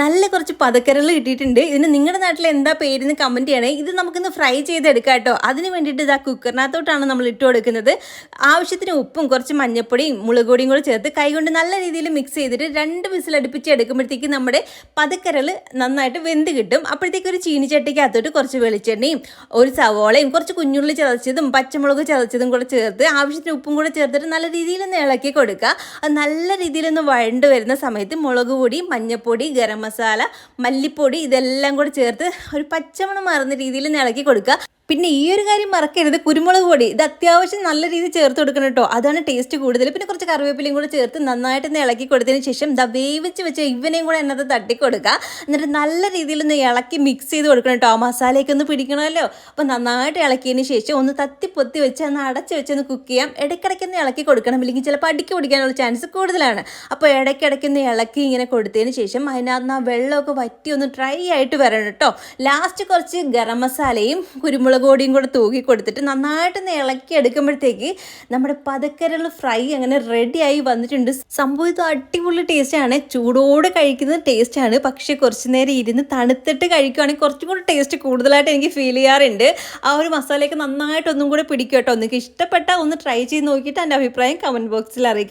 നല്ല കുറച്ച് പതക്കരകൾ കിട്ടിയിട്ടുണ്ട്. ഇതിന് നിങ്ങളുടെ നാട്ടിൽ എന്താ പേരെന്ന് കമന്റ് ചെയ്യണേ. ഇത് നമുക്കിന്ന് ഫ്രൈ ചെയ്തെടുക്കാം കേട്ടോ. അതിന് വേണ്ടിയിട്ട് ഇതാ കുക്കറിനകത്തോട്ടാണ് നമ്മൾ ഇട്ട് കൊടുക്കുന്നത്. ആവശ്യത്തിന് ഉപ്പും കുറച്ച് മഞ്ഞപ്പൊടിയും മുളക് പൊടിയും കൂടെ ചേർത്ത് കൈകൊണ്ട് നല്ല രീതിയിൽ മിക്സ് ചെയ്തിട്ട് രണ്ട് വിസിൽ അടുപ്പിച്ച് എടുക്കുമ്പോഴത്തേക്ക് നമ്മുടെ പതക്കരൽ നന്നായിട്ട് വെന്ത് കിട്ടും. അപ്പോഴത്തേക്ക് ഒരു ചീനിച്ചട്ടിക്കകത്തോട്ട് കുറച്ച് വെളിച്ചെണ്ണയും ഒരു സവോളയും കുറച്ച് കുഞ്ഞുള്ളി ചതച്ചതും പച്ചമുളക് ചതച്ചതും കൂടെ ചേർത്ത് ആവശ്യത്തിന് ഉപ്പും കൂടെ ചേർത്തിട്ട് നല്ല രീതിയിൽ ഒന്ന് ഇളക്കി കൊടുക്കുക. നല്ല രീതിയിലൊന്ന് വഴണ്ട് വരുന്ന സമയത്ത് മുളക് പൊടി മഞ്ഞപ്പൊടി ഗരം മസാല മല്ലിപ്പൊടി ഇതെല്ലാം കൂടി ചേർത്ത് ഒരു പച്ചമണം മാറുന്ന രീതിയിൽ ഇളക്കി കൊടുക്കുക. പിന്നെ ഈ ഒരു കാര്യം മറക്കരുത്. കുരുമുളക് പൊടി ഇത് അത്യാവശ്യം നല്ല രീതിയിൽ ചേർത്ത് കൊടുക്കണം കേട്ടോ. അതാണ് ടേസ്റ്റ് കൂടുതൽ. പിന്നെ കുറച്ച് കറിവേപ്പിലയും കൂടെ ചേർത്ത് നന്നായിട്ട് ഒന്ന് ഇളക്കി കൊടുത്തതിന് ശേഷം ദ വേവിച്ച് വെച്ച ഇവനെയും കൂടെ എന്നത് തട്ടിക്കൊടുക്കുക എന്നിട്ട് നല്ല രീതിയിൽ ഒന്ന് ഇളക്കി മിക്സ് ചെയ്ത് കൊടുക്കണം കേട്ടോ. ആ മസാലയൊക്കെ ഒന്ന് പിടിക്കണമല്ലോ. അപ്പോൾ നന്നായിട്ട് ഇളക്കിയതിന് ശേഷം ഒന്ന് തത്തി പൊത്തി വെച്ച് ഒന്ന് അടച്ച് വെച്ച് ഒന്ന് കുക്ക് ചെയ്യാം. ഇടയ്ക്കിടയ്ക്ക് ഒന്ന് ഇളക്കി കൊടുക്കണം. ഇല്ലെങ്കിൽ ചിലപ്പോൾ അടിക്ക് പിടിക്കാനുള്ള ചാൻസ് കൂടുതലാണ്. അപ്പോൾ ഇടയ്ക്കിടയ്ക്ക് ഒന്ന് ഇളക്കി ഇങ്ങനെ കൊടുത്തതിന് ശേഷം അതിനകത്ത് ആ വെള്ളമൊക്കെ വറ്റി ഒന്ന് ഡ്രൈ ആയിട്ട് വരണം കേട്ടോ. ലാസ്റ്റ് കുറച്ച് ഗരം മസാലയും കുരുമുളക് പൊടിയും കൂടെ തൂക്കി കൊടുത്തിട്ട് നന്നായിട്ടൊന്ന് ഇളക്കി എടുക്കുമ്പോഴത്തേക്ക് നമ്മുടെ പതക്കരൾ ഫ്രൈ അങ്ങനെ റെഡിയായി വന്നിട്ടുണ്ട്. സംഭവം ഇത് അടിപൊളി ടേസ്റ്റാണ് ചൂടോടെ കഴിക്കുന്ന ടേസ്റ്റാണ് പക്ഷേ കുറച്ച് നേരം ഇരുന്ന് തണുത്തിട്ട് കഴിക്കുകയാണെങ്കിൽ കുറച്ചും കൂടി ടേസ്റ്റ് കൂടുതലായിട്ട് എനിക്ക് ഫീൽ ചെയ്യാറുണ്ട്. ആ ഒരു മസാലയൊക്കെ നന്നായിട്ട് ഒന്നും കൂടെ പിടിക്കും കേട്ടോ. നിങ്ങൾക്ക് ഇഷ്ടപ്പെട്ടാൽ ഒന്ന് ട്രൈ ചെയ്ത് നോക്കിയിട്ട് എന്റെ അഭിപ്രായം കമന്റ് ബോക്സിൽ അറിയിക്കാം.